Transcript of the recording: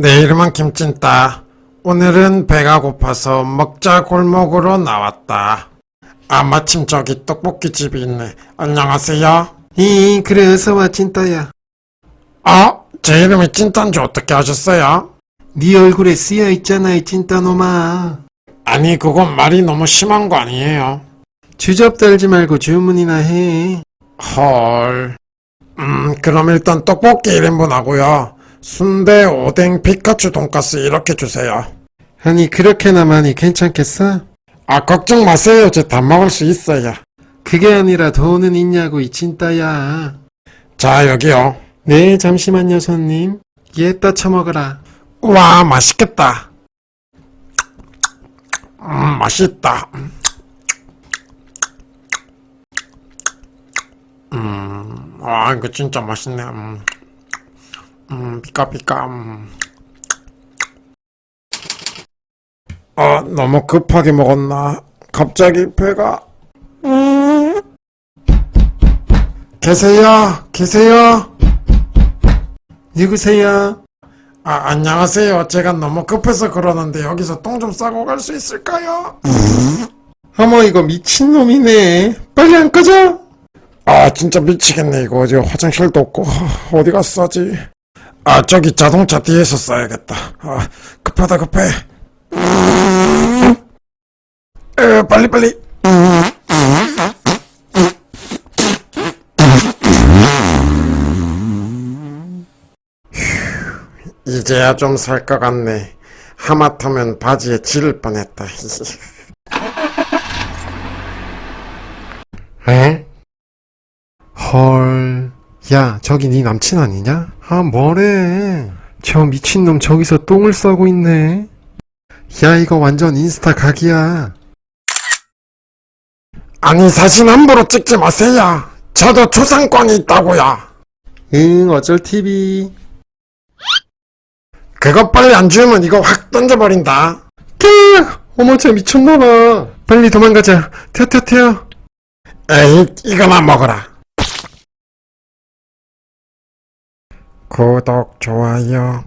내 이름은 김찐따. 오늘은 배가 고파서 먹자 골목으로 나왔다. 아, 마침 저기 떡볶이 집이 있네. 안녕하세요. 이 그래 어서 와 찐따야 어? 제 이름이 찐따인지 어떻게 아셨어요? 네 얼굴에 쓰여 있잖아 이 찐따 놈아 아니, 그건 말이 너무 심한 거 아니에요. 주접 떨지 말고 주문이나 해 헐. 음, 그럼 일단 떡볶이 1인분 하고요. 순대, 오뎅, 피카츄 돈가스 이렇게 주세요. 아니 그렇게나 많이 괜찮겠어? 아, 걱정 마세요. 제다 먹을 수 있어요. 그게 아니라 돈은 있냐고 이 찐따야 자, 여기요. 네 잠시만요 손님 얘따 처먹어라 와, 맛있겠다. 음, 맛있다. 음, 와, 이거 진짜 맛있네. 음, 음 피카피카. 음. 어, 너무 급하게 먹었나? 갑자기 배가. 음. 계세요? 계세요? 누구세요? 아, 안녕하세요. 제가 너무 급해서 그러는데 여기서 똥 좀 싸고 갈 수 있을까요? 어머 이거 미친놈이네 빨리 안 꺼져 아, 진짜 미치겠네. 이거 어디 화장실도 없고 하, 어디 싸지? 아, 저기 자동차 뒤에서 싸야겠다. 아, 급하다 급해. 에, 빨리 빨리. 휴, 이제야 좀 살 것 같네. 하마터면 바지에 지를 뻔했다. 에? 헐. 야, 저기 네 남친 아니냐? 아, 뭐래. 저 미친놈 저기서 똥을 싸고 있네. 야, 이거 완전 인스타 각이야. 아니 사진 함부로 찍지 마세요. 저도 초상권이 있다고요. 응, 어쩔 TV. 그거 빨리 안 주면 이거 확 던져버린다. 캬! 어머, 쟤 미쳤나봐. 빨리 도망가자. 튀어, 튀어, 튀어. 에이, 이거나 먹어라. 구독, 좋아요.